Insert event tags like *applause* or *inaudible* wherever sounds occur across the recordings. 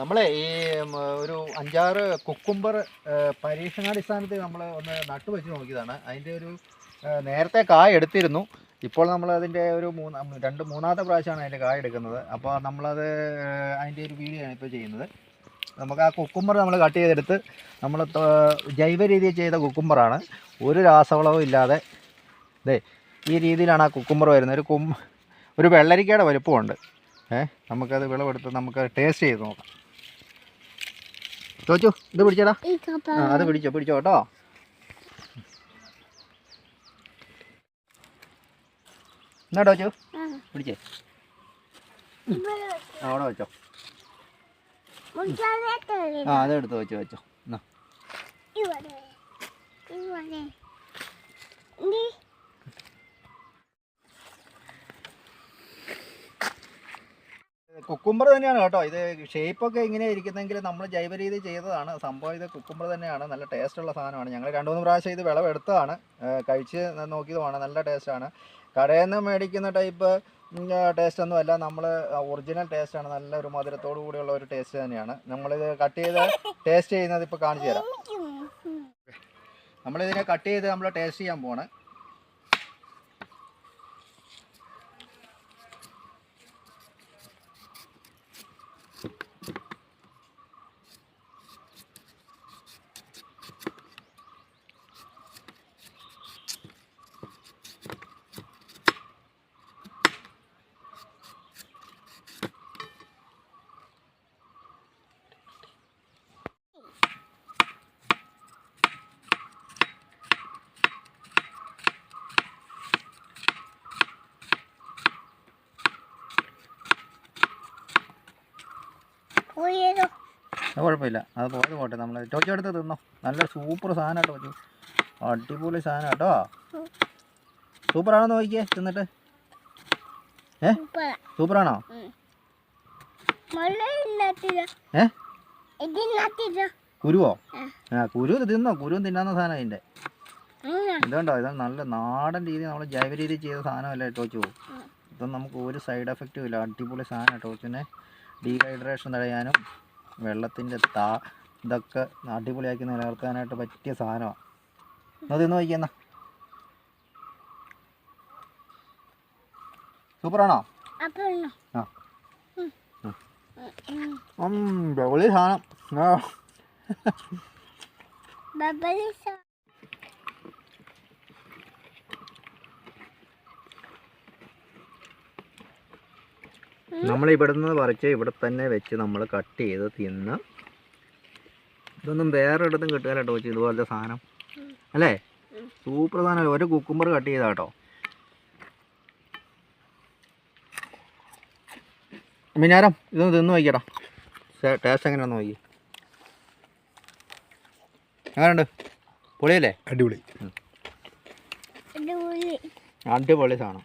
നമ്മളെ ഈ ഒരു അഞ്ചാറ് കുക്കുംബർ പരീക്ഷണാടിസ്ഥാനത്തിൽ നമ്മൾ ഒന്ന് നട്ടു വെച്ച് നോക്കിയതാണ്. അതിന്റെ ഒരു നേരത്തെ കായ എടുത്തിരുന്നു. ഇപ്പോൾ നമ്മൾ അതിന്റെ ഒരു മൂന്ന് രണ്ട് മൂന്നാമത്തെ പ്രാവശ്യമാണ് അതിന്റെ കായ എടുക്കുന്നത്. അപ്പോൾ നമ്മളത് അതിന്റെ ഒരു വീഡിയോ ആണ് ഇപ്പോൾ ചെയ്യുന്നത്. നമുക്ക് ആ കുക്കുംബർ നമ്മൾ കട്ട് ചെയ്തെടുത്ത് നമ്മൾ ജൈവ രീതിയിൽ ചെയ്ത കുക്കുംബറാണ്. ഒരു രാസവളവും ഇല്ലാതെ ദേ ഈ രീതിയിലാണ് ആ കുക്കുംബർ വരുന്നത്. ഒരു കും ഒരു വെള്ളരിക്കയുടെ വലുപ്പമുണ്ട്. ഏഹ് നമുക്കത് വിളവെടുത്ത് നമുക്ക് ടേസ്റ്റ് ചെയ്ത് നോക്കാം. ചോച്ചു ഇത് പിടിച്ചടാ. അത് പിടിച്ചോ പിടിച്ചോ കേട്ടോ. എന്നാ ചോച്ചു പിടിച്ചേ. അവിടെ വെച്ചോ. ആ അതെടുത്ത് വെച്ചോ വെച്ചോ. എന്നാ ഇവിടെ ഇവിടെ നീ കുക്കുംബർ തന്നെയാണ് കേട്ടോ. ഇത് ഷേപ്പൊക്കെ ഇങ്ങനെ ഇരിക്കുന്നെങ്കിൽ നമ്മൾ ജൈവ രീതി ചെയ്തതാണ്. സംഭവം ഇത് കുക്കുംബർ തന്നെയാണ്. നല്ല ടേസ്റ്റുള്ള സാധനമാണ്. ഞങ്ങൾ രണ്ട് മൂന്ന് പ്രാവശ്യം ഇത് വിളവെടുത്തതാണ് കഴിച്ച് നോക്കിയതുമാണ്. നല്ല ടേസ്റ്റാണ് കടയിൽ നിന്ന് മേടിക്കുന്ന ടൈപ്പ് ടേസ്റ്റ് ഒന്നും അല്ല. നമ്മൾ ഒറിജിനൽ ടേസ്റ്റാണ് നല്ല ഒരു മധുരത്തോടു കൂടിയുള്ള ഒരു ടേസ്റ്റ് തന്നെയാണ്. നമ്മളിത് കട്ട് ചെയ്ത് ടേസ്റ്റ് ചെയ്യുന്നത് ഇപ്പോൾ കാണിച്ചു തരാം. നമ്മളിതിനെ കട്ട് ചെയ്ത് നമ്മൾ ടേസ്റ്റ് ചെയ്യാൻ പോവാണ്. പോയതോ. അത് കുഴപ്പമില്ല. അത് പോയത് പോട്ടെ. നമ്മൾ ടോക്കി എടുത്ത് തിന്നോ. നല്ല സൂപ്പർ സാധനം കേട്ടോ ടോക്കി അടിപൊളി സാധനം കേട്ടോ. സൂപ്പറാണോ നോക്കിയേ തിന്നിട്ട്. ഏ? സൂപ്പർ സൂപ്പറാണോ ഏ? ഇതില്ലാത്തില്ല കുരുവോ? ആ. കുരു തിന്നോ. കുരുവും തിന്നാന്ന സാധനം അതിന്റെ അങ്ങനെ ഇതുണ്ടോ? ഇത് നല്ല നാടൻ രീതി നമ്മൾ ജൈവ രീതി ചെയ്ത സാധനമല്ലേ ടോച്ചു ഉം. ഇതൊന്നും നമുക്ക് ഒരു സൈഡ് എഫക്റ്റും ഇല്ല. അടിപൊളി സാധനം ടോച്ചിനെ ഡീഹൈഡ്രേഷൻ തടയാനും വെള്ളത്തിന്റെ താ ഇതൊക്കെ അടിപൊളിയാക്കി നിലനിർത്താനായിട്ട് പറ്റിയ സാധനമാണ് അത് ഇന്ന് വയ്ക്കുന്ന സൂപ്പറാണോ? ആ. ഉം. സാധനം നമ്മൾ ഇവിടെ നിന്ന് പറിച്ച് ഇവിടെ തന്നെ വെച്ച് നമ്മൾ കട്ട് ചെയ്ത് തിന്ന് ഇതൊന്നും വേറെ ഇടത്തും കിട്ടുക കേട്ടോ വെച്ച് ഇതുപോലത്തെ സാധനം. അല്ലേ? സൂപ്പർ സാധനം ഒരു കുക്കുംബർ കട്ട് ചെയ്താ കേട്ടോ. മിനാരം ഇതൊന്ന് തിന്ന് നോക്കിയടാ. ടേസ്റ്റ് എങ്ങനെയാണെന്ന് നോക്കി. എങ്ങനെയുണ്ട്? പൊളിയല്ലേ? അടിപൊളി. അടിപൊളി. അടിപൊളി സാധനം.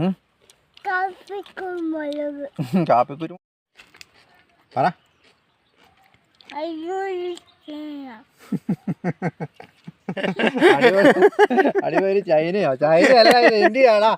*laughs* കാപ്പിക്കുരു പറ. അടിപൊളി. ചൈനയോ? ചൈന അല്ല ഇത് ഇന്ത്യയാടാ